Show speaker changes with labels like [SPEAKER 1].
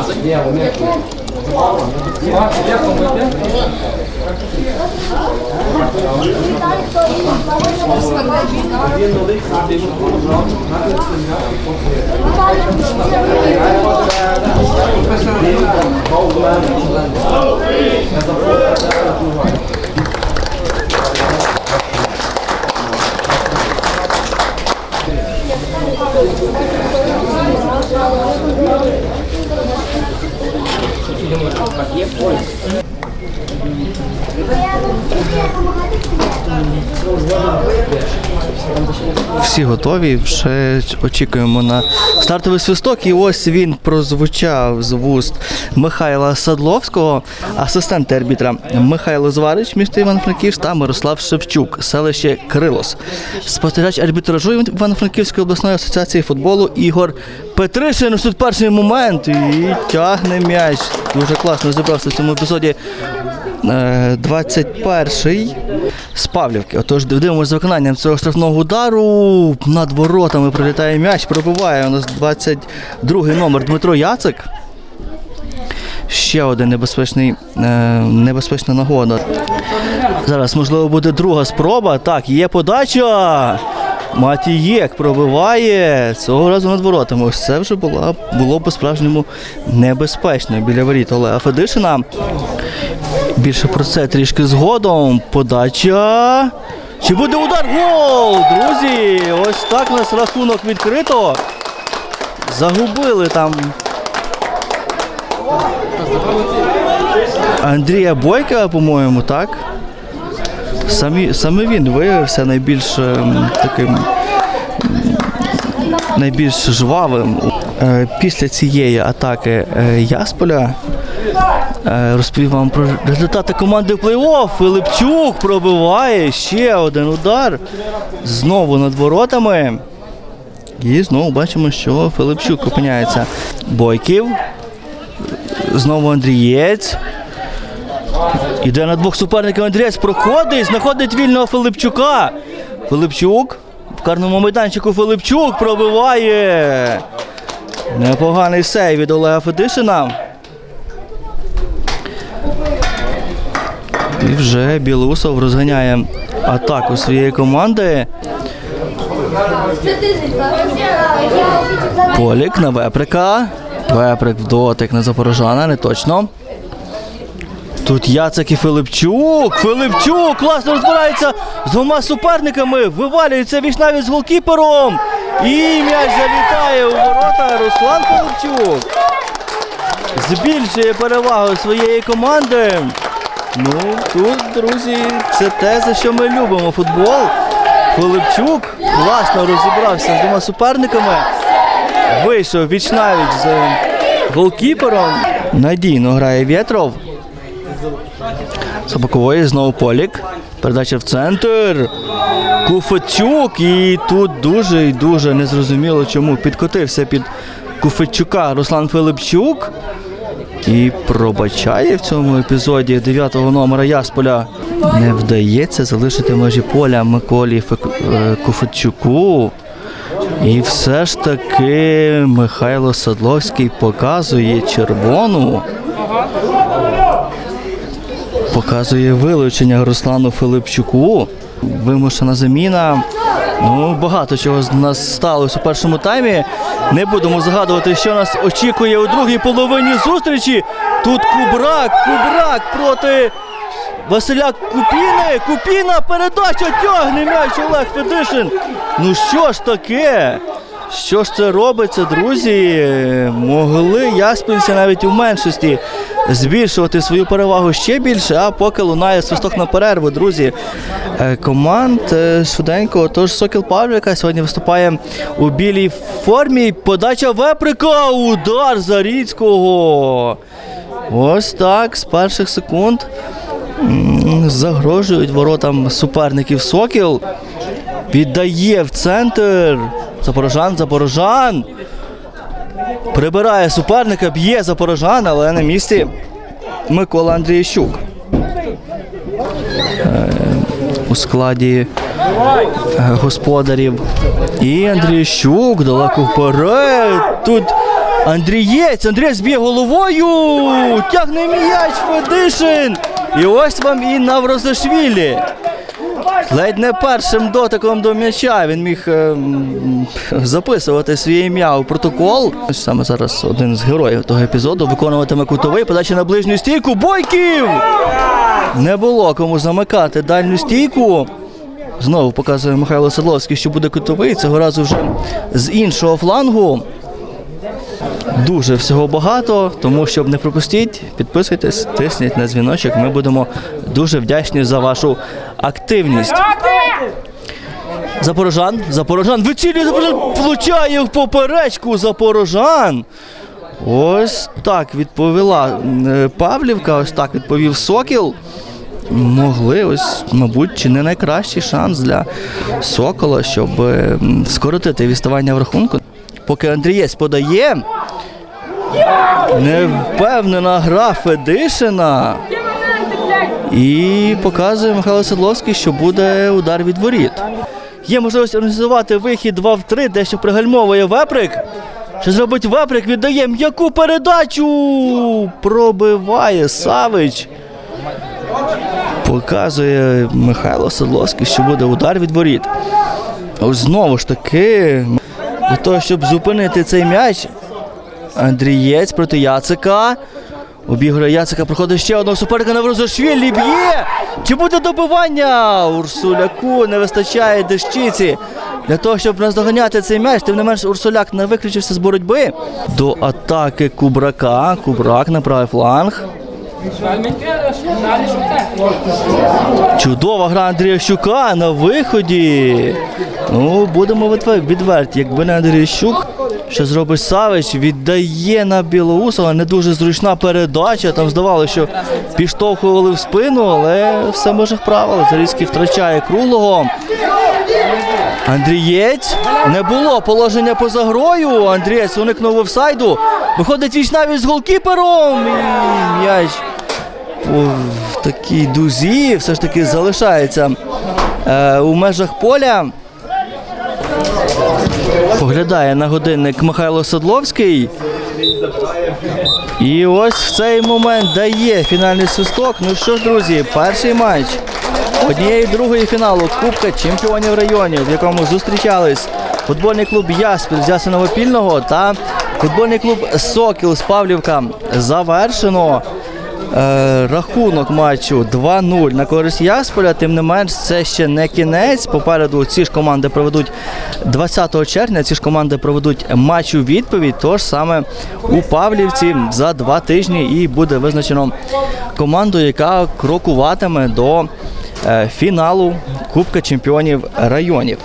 [SPEAKER 1] показуй. Він Всі готові, вже очікуємо на стартовий свисток. І ось він прозвучав з вуст Михайла Садловського, асистент арбітра Михайло Зварич, місто Івано-Франківськ та Мирослав Шевчук, селище Крилос. Спостерігач арбітражу Івано-Франківської обласної асоціації футболу Ігор Петришин. Тут перший момент і тягне м'яч. Дуже класно зібрався в цьому епізоді. Е, 21-й з Павлівки. Отож, дивимося за виконанням цього штрафного удару. Над воротами прилітає м'яч, пробиває у нас 22-й номер Дмитро Яцик. Ще один небезпечний, е, небезпечна нагода. Зараз, можливо, буде друга спроба. Так, є подача. Матієк пробиває цього разу над воротами. Ось це вже була, було по-справжньому небезпечно біля воріт Олега Федишина. Більше про це трішки згодом. Подача. Чи буде удар? Гол! Друзі! Ось так у нас рахунок відкрито. Загубили там. Андрія Бойка, по-моєму, так? Самі, саме він виявився найбільш ем, таким найбільш жвавим. Е, Після цієї атаки е, Ясполя Е, Розповів вам про результати команди плей-офф. Филипчук пробиває ще один удар. Знову над воротами. І знову бачимо, що Филипчук опиняється. Бойків. Знову Андрієць. Іде на двох суперників Андрієць. Проходить, знаходить вільного Филипчука. Филипчук. В карному майданчику Филипчук пробиває. Непоганий сейв від Олега Федишина. І вже Білоусов розганяє атаку своєї команди. Полік на Веприка. Веприк в дотик на Запорожана, не точно. Тут Яцек і Филипчук. Филипчук класно розбирається з двома суперниками. Вивалюється віч навіть з голкіпером. І м'яч залітає у ворота Руслан Филипчук. Збільшує перевагу своєї команди. Ну, тут, друзі, це те, за що ми любимо футбол. Филипчук класно розібрався з двома суперниками. Вийшов віч навіть з голкіпером. Надійно грає Вєтров. За бокової знову Полік. Передача в центр. Куфачук. І тут дуже і дуже незрозуміло, чому підкотився під Куфачука Руслан Филипчук. І пробачає в цьому епізоді 9-го номера Ясполя. Не вдається залишити межі поля Миколі е, І все ж таки Михайло Садловський показує червону. Показує вилучення Руслану Филипчуку. Вимушена заміна. Ну, багато чого з нас сталося у першому таймі. Не будемо згадувати, що нас очікує у другій половині зустрічі. Тут Кубрак, Кубрак проти Василя Купіни. Купіна передача тягне м'яч Олег Федишин. Ну що ж таке? Що ж це робиться, друзі? Могли яспільці навіть у меншості збільшувати свою перевагу ще більше, а поки лунає свисток на перерву, друзі. Е, Команд е, швиденько. Тож Сокіл Павліка сьогодні виступає у білій формі. Подача Веприка. Удар Заріцького. Ось так, з перших секунд загрожують воротам суперників Сокіл. Віддає в центр. Запорожан, Запорожан. Прибирає суперника, б'є Запорожан, але на місці Микола Андрієщук. Е, У складі е, господарів. І Андрієщук далеко вперед. Тут Андрієць, Андрієць б'є головою. Тягне м'яч Федишин. І ось вам і Наврозашвілі. Ледь не першим дотиком до м'яча він міг ем, записувати своє ім'я у протокол. Саме зараз один з героїв того епізоду виконуватиме кутовий подача на ближню стійку. Бойків! Не було кому замикати дальню стійку. Знову показує Михайло Садловський, що буде кутовий. Цього разу вже з іншого флангу. Дуже всього багато, тому щоб не пропустіть, підписуйтесь, тисніть на дзвіночок. Ми будемо дуже вдячні за вашу активність. Запорожан, Запорожан, вицілює Запорожан, влучає в поперечку Запорожан. Ось так відповіла е, Павлівка, ось так відповів Сокіл. Могли ось, мабуть, чи не найкращий шанс для Сокола, щоб скоротити відставання в рахунку. Поки Андрієць подає. Невпевнена гра Федишина. І показує Михайло Седловський, що буде удар від воріт. Є можливість організувати вихід 2 в 3, дещо пригальмовує Веприк. Що зробить Веприк? Віддає м'яку передачу. Пробиває Савич. Показує Михайло Седловський, що буде удар від воріт. Ось знову ж таки, для того, щоб зупинити цей м'яч, Андрієць проти Яцика. Обігрує Яцика, проходить ще одного суперника на Врозошвілі, б'є! Чи буде добивання? Урсуляку не вистачає дещиці. Для того, щоб наздоганяти цей м'яч, тим не менш Урсуляк не виключився з боротьби. До атаки Кубрака. Кубрак на правий фланг. Чудова гра Андрія Щука на виході. Ну, будемо відверті. Якби не Андрій Щук, що зробить Савич, віддає на Білоусова. Не дуже зручна передача. Там здавалося, що підштовхували в спину, але все може правило. Зарізький втрачає круглого. Андрієць не було положення поза грою. Андрієць уникнув офсайду. Виходить віч навіть з голкіпером. І м'яч в такій дузі все ж таки залишається е, у межах поля. Поглядає на годинник Михайло Садловський. І ось в цей момент дає фінальний свисток. Ну що ж, друзі, перший матч однієї другої фіналу Кубка чемпіонів районів, в якому зустрічались футбольний клуб Яспіль з Ясиного Пільного та футбольний клуб Сокіл з Павлівка завершено. Е, рахунок матчу 2-0 на користь Ясполя. Тим не менш, це ще не кінець. Попереду ці ж команди проведуть 20 червня. Ці ж команди проведуть матч у відповідь. Тож саме у Павлівці за два тижні і буде визначено команду, яка крокуватиме до е, фіналу Кубка чемпіонів районів.